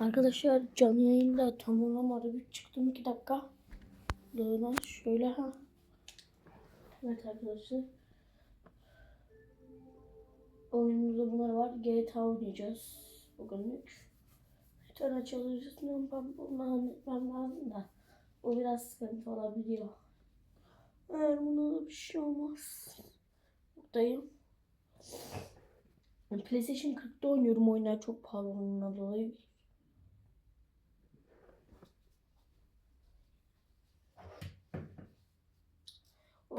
Arkadaşlar canlı yayında tam olamadı. Bir çıktım iki dakika. Doğru şöyle ha. Evet arkadaşlar. Oyunumuzda bunlar var. GTA oynayacağız. Bugünlük. Bir tane çalışırsın ben bunu halletmem lazım da. O biraz sıkıntı olabiliyor. Eğer buna da bir şey olmaz. Buradayım. PlayStation 40'da oynuyorum oyunlar çok pahalı onunla dolayı.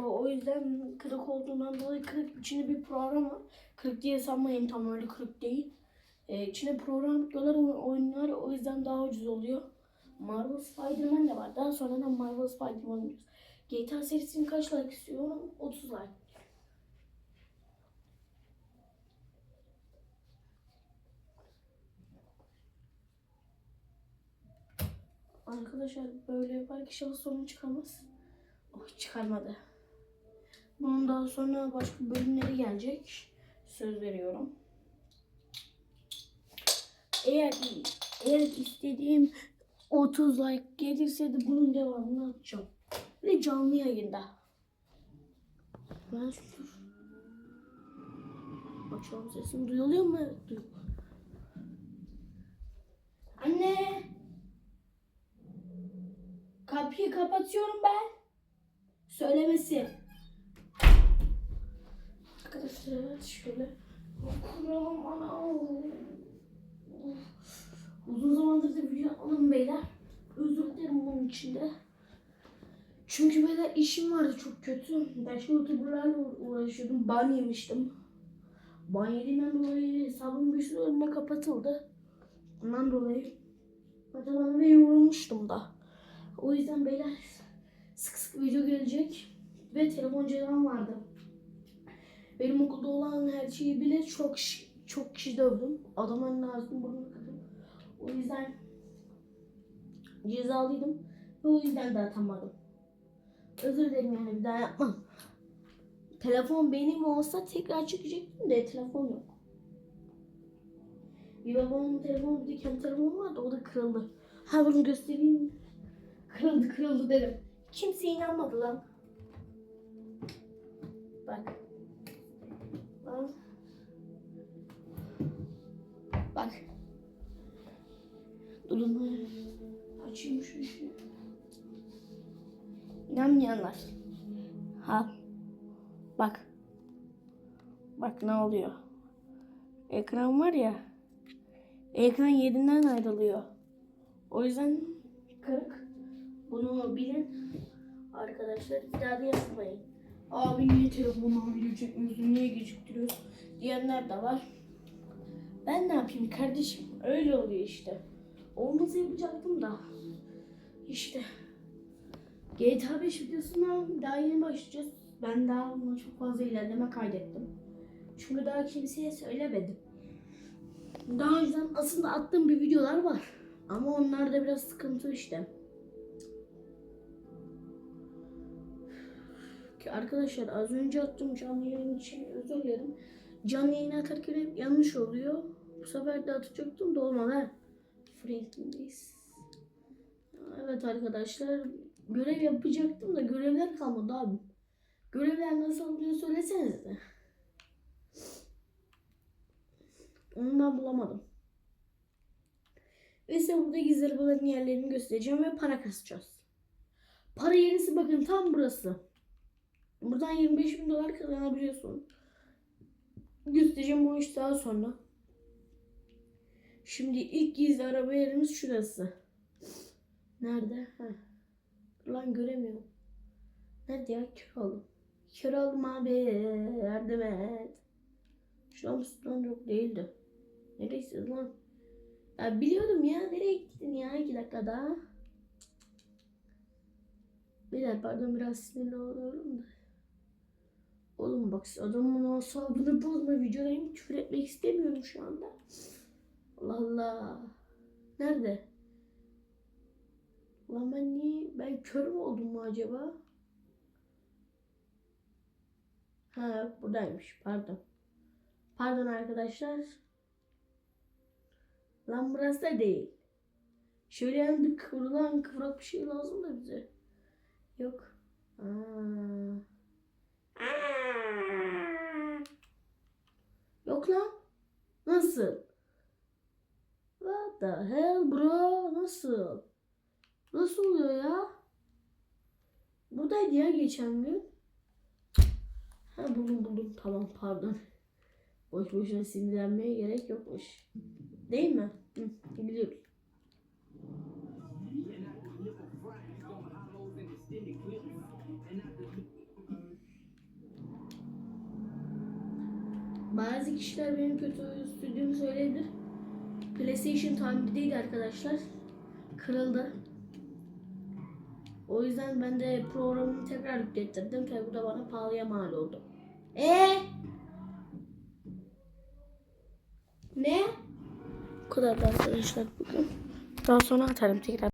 O, yüzden kırık olduğundan dolayı kırık içinde bir program var. Kırık diye sanmayın tam öyle kırık değil. Ee, içine program yüklüyorlar o oyunlar o yüzden daha ucuz oluyor. Marvel Spider-Man de var. Daha sonra da Marvel Spider-Man oynuyoruz. GTA serisini kaç like istiyorum? 30 like. Arkadaşlar böyle yapar ki şahıs sorun çıkamaz. Oh çıkarmadı. Bunun daha sonra başka bölümleri gelecek. Söz veriyorum. Eğer eğer istediğim 30 like gelirse de bunun devamını atacağım. Ve canlı yayında. Ben dur. Açalım sesini duyuluyor mu? Duyuluyor. Anne. Kapıyı kapatıyorum ben. Söylemesi. Arkadaşlar evet şöyle. Kuralım ana. Uzun zamandır da video yapmadım beyler. Özür dilerim bunun içinde. Çünkü beyler işim vardı çok kötü. Başka youtuberlarla uğra- uğraşıyordum. Ban yemiştim. Ban yediğimden dolayı hesabım bir süre önüne kapatıldı. Ondan dolayı Zaten ve yorulmuştum da. O yüzden beyler sık sık video gelecek. Ve telefon cezam vardı. Benim okulda olan her şeyi bile çok çok kişi dövdüm. Adamın ağzını burnunu kırdım. O yüzden cezalıydım. Ve o yüzden de atamadım. Özür dilerim yani bir daha yapmam. Telefon benim olsa tekrar çekecektim de telefon yok. Bir babamın telefonu bir de kendi telefonu vardı o da kırıldı. Ha bunu göstereyim. Kırıldı kırıldı dedim. Kimse inanmadı lan. Bak. İnanmayanlar. Ha. Bak. Bak ne oluyor. Ekran var ya. Ekran yerinden ayrılıyor. O yüzden kırık. Bunu bilin. Arkadaşlar bir daha da yapmayın. Abi niye telefondan video çekmiyorsun? Niye geciktiriyorsun? Diyenler de var. Ben ne yapayım kardeşim? Öyle oluyor işte. Olmasa yapacaktım da. İşte. GTA 5 videosundan daha yeni başlayacağız. Ben daha buna çok fazla ilerleme kaydettim. Çünkü daha kimseye söylemedim. Daha önceden aslında attığım bir videolar var. Ama onlar da biraz sıkıntı işte. Ki arkadaşlar az önce attığım canlı yayın için özür dilerim. Canlı yayın atarken hep yanlış oluyor. Bu sefer de atacaktım da olmadı. Franklin'deyiz. Evet arkadaşlar görev yapacaktım da görevler kalmadı abi. Görevler nasıl oluyor söylesenize. Onu ben bulamadım. Ve size burada gizli arabaların yerlerini göstereceğim ve para kasacağız. Para yerisi bakın tam burası. Buradan 25 bin dolar kazanabiliyorsun. Göstereceğim o iş daha sonra. Şimdi ilk gizli araba yerimiz şurası. Nerede? Heh. Lan göremiyorum. Nerede ya? Kör oldum. Kör oldum abi. Yardım et. Şu an lan yok değildi. Neresiz lan? Ya biliyordum ya. Nereye gittin ya? İki dakika daha. Beyler pardon biraz sinirli oluyorum da. Oğlum bak adamın asabını bozma videodayım. Küfür etmek istemiyorum şu anda. Allah Allah. Nerede? Ulan ben niye? Ben kör mü oldum mu acaba? Ha buradaymış pardon. Pardon arkadaşlar. Lan burası da değil. Şöyle yani bir kıvrılan kıvrak bir şey lazım da bize. Yok. Aa. Yok lan. Nasıl? What the hell bro? Nasıl? Nasıl oluyor ya? Buradaydı ya geçen gün. Ha buldum buldum. Tamam pardon. Boş boşuna sinirlenmeye gerek yokmuş. Değil mi? Hı, biliyoruz. Bazı kişiler benim kötü stüdyomu söyleyebilir. PlayStation tamirdeydi arkadaşlar. Kırıldı. O yüzden ben de programı tekrar yüklettirdim. Tabi bu da bana pahalıya mal oldu. E Ne? Bu kadar da arkadaşlar bugün. Daha sonra atarım tekrar.